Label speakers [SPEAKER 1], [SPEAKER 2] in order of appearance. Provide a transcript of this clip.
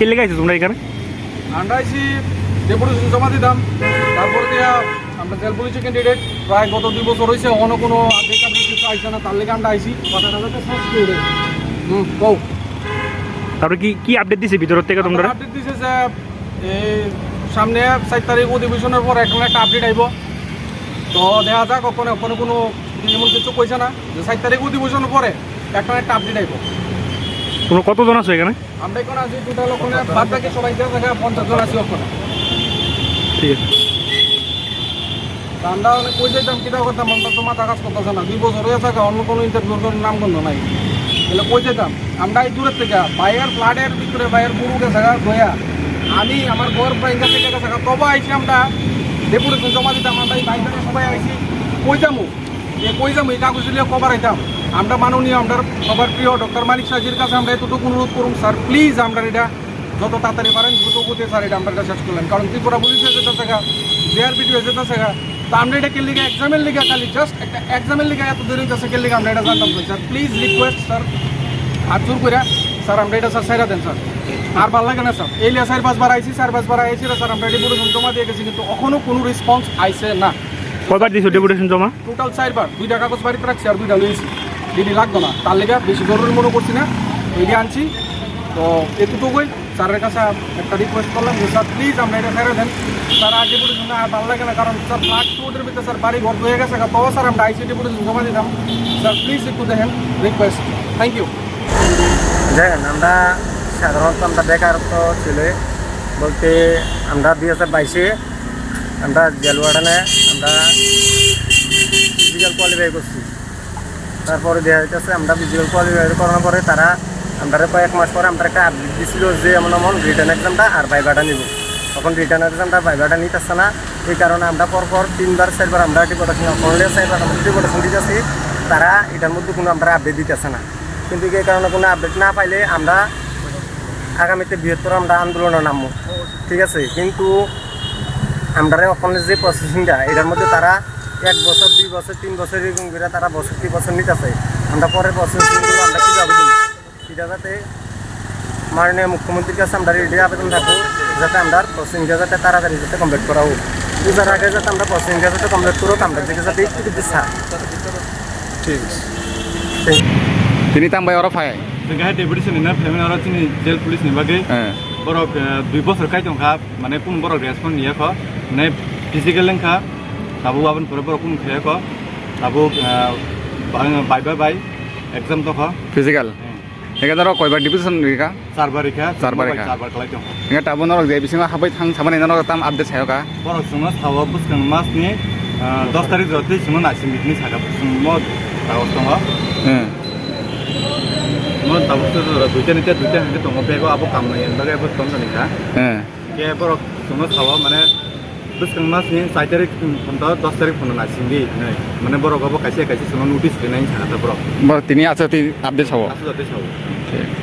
[SPEAKER 1] কে লেগে তোমরা এখানে?
[SPEAKER 2] আমরা আইসি ডেপুটেশন জমা দিতাম তারপর দিয়া আমরা জেল পুলিশের ক্যান্ডিডেট প্রায় গত দুই বছর হয়েছে অন্য কোনো আপডেট কিছু আইসে না তার লেগে আমরা আইসি হুম কও।
[SPEAKER 1] তারপরে কি কি আপডেট দিছে ভিতর থেকে তোমরা?
[SPEAKER 2] আপডেট দিছে যে এই সামনে চার তারিখ অধিবেশনের পর এখন একটা আপডেট আইব। তো দেখা যাক ওখানে ওখানে কোনো এমন কিছু কইছে না যে চার তারিখ অধিবেশনের পরে এখন একটা আপডেট আইব।
[SPEAKER 1] তোমরা কতজন আছো এখানে?
[SPEAKER 2] আমরা এখন আছি টোটাল ওখানে বাদ বাকি সবাই দেওয়া জায়গায় পঞ্চাশ জন আছি ওখানে।
[SPEAKER 1] ঠিক আছে।
[SPEAKER 2] আমরা অনেক কই যাইতাম কিতা করতাম আমরা তো মাথা কাজ করতেছে না। দুই বছর হয়ে থাকে অন্য কোনো ইন্টারভিউর কোনো নাম গন্ধ নাই। তাহলে কই যেতাম আমরা এই দূরের থেকে বাইরের ফ্লাডের ভিতরে বাইরের গরু গেছে গা আমি আমার বর ব্যাংকা থেকে গেছে গা তবে আইছি আমরা ডেপুটেশন জমা দিতাম আমরা এই বাইরে সবাই আইছি। কই যামু? এ কই যামু এই কাগজ দিলে কবার আইতাম। আমরা মাননীয় আমরা সবার প্রিয় ডক্টর মানিক সাজির কাছে আমরা এতটুকু অনুরোধ করুন স্যার প্লিজ আমরা এটা যত তাড়াতাড়ি পারেন দ্রুত গতিতে স্যার এটা আমরা শেষ করলেন কারণ ত্রিপুরা পুলিশ যেতে থাকা জেআরবিটি হয়ে যেতে থাকা তো আমরা এটা কে লিগে এক্সামের লিগে খালি জাস্ট একটা এক্সামের লিগে এত দেরি হইতেছে কে লিগে আমরা এটা জানতাম স্যার। প্লিজ রিকোয়েস্ট স্যার হাত জোর করে স্যার আমরা এটা স্যার সাইরা দেন স্যার। আর ভালো লাগে না স্যার। এই লিয়ে চার পাঁচবার আইসি চার পাঁচবার আইসি স্যার আমরা ডেপুটেশন জমা দিয়ে গেছি কিন্তু এখনও কোনো রেসপন্স আইসে না।
[SPEAKER 1] কয়বার দিছো ডেপুটেশন জমা?
[SPEAKER 2] টোটাল চারবার দুইটা কাগজ বাড়িতে রাখছি আর দুইটা লইছি। ডিডি লাগতো না। তার লেগে বেশি জরুরি মনে করছি না। এইটা আনছি। তো এতটুকুই। স্যারের কাছে একটা রিকোয়েস্ট করলাম যে, স্যার প্লিজ আমরা এটা ছেড়ে দেন। স্যার আর ডেপুটেশন আর ভালো লাগে না, কারণ স্যার ফ্লাট রোডের ভিতরে স্যার বাড়ি ঘর হয়ে গেছে। তো স্যার আমরা আইসি ডেপুটেশন জমা দিতাম। স্যার প্লিজ একটু দেখেন রিকোয়েস্ট থ্যাংক ইউ
[SPEAKER 3] দেখেন, আমরা সাধারণত আমরা বেকারত্ব ছিল। বলতে আমরা দুই হাজার বাইশে আমরা জেল ওয়ার্ডেনে আমরা ফিজিক্যাল কোয়ালিফাই করছি। তারপরে দেখা যাচ্ছে আমরা ফিজিক্যাল কোয়ালিফাই করানোর পরে তারা আমরা কয়েক মাস পরে আমরা একটা আপডেট দিছিল যে এমন এমন রিটার্ন এক্সামটা আর ভাইভাটা নিব। তখন রিটার্ন এক্সামটা ভাইভাটা নিতেছে না, এই কারণে আমরা পরপর তিনবার, চারবার আমরা ডিপোটেশন অনলি চারবার আমরা ডিপোটেশন দিতেছি, তারা এটার মধ্যে কোনো আমরা আপডেট দিতেছে না। কিন্তু এই কারণে কোনো আপডেট না পাইলে আমরা আগামীতে বৃহত্তর আমরা আন্দোলনে নামবো। ঠিক আছে? কিন্তু আমরা ওখানে যে প্রসেসিংটা এটার মধ্যে তারা এক বছর দুই বছর তিন বছর এরকম করে তারা বছর কি বছর নিতেছে আমরা পরে প্রসেসিংগুলো আমরা কীভাবে দিই সেটা যাতে মাননীয় মুখ্যমন্ত্রীর কাছে আমরা রেডি আবেদন থাকবো যাতে আমরা প্রসেসিংটা যাতে তাড়াতাড়ি যাতে কমপ্লিট করা হোক পূজার আগে যাতে আমরা প্রসেসিংটা যাতে কমপ্লিট করো আমরা দিকে যাতে একটু কিছু ছাড়
[SPEAKER 2] ঠিক আছে
[SPEAKER 4] তিনি তামবাই অরফ হায়
[SPEAKER 5] जोंहा डेपुटेसन होना फेमेन आरो जोंनि जेल पुलिसनि बागै
[SPEAKER 4] হ্যাঁ
[SPEAKER 5] बरक दुइ बोसोर खायदोंखा माने कुन बरक रेसपन्स नियाख माने फिजिकेल लेंखा abo aban pore kum khile ko abo bye bye bye exam to
[SPEAKER 4] kho physical? এখানে ধরো কয়বার ডিভিশন রেখা
[SPEAKER 5] চারবার রেখা
[SPEAKER 4] চারবার রেখা
[SPEAKER 5] চারবার খেলাই
[SPEAKER 4] দं এখানে টাবো নরক দেয় বিসিমা হাবাই থাং সামানে নরক তাম আপডেট সায়োকা
[SPEAKER 5] বরক সুমা সাওয়া বুসকাং মাস নি 10 তারিখ রতে সুমা নাসি মিটনি সাকা সুমা তাও সুমা
[SPEAKER 4] হ্যাঁ
[SPEAKER 5] মো তাবো তো দুইটা নিতে দুইটা হাতে তোমা পেগো আবো কাম নাই এন্দাগে আবো তোমরা নিখা
[SPEAKER 4] হ্যাঁ
[SPEAKER 5] কে বরক সুমা সাওয়া মানে बोसखां मासनि सात तारिख फन्द दस तारिख फन्द नासिंदि नै माने बरकआबो खायसे खायसे जोङो नटिस होनायनि सागा बरक
[SPEAKER 4] তিনি আছে আপডেট হব
[SPEAKER 5] आसु जाते सावो
[SPEAKER 4] ঠিক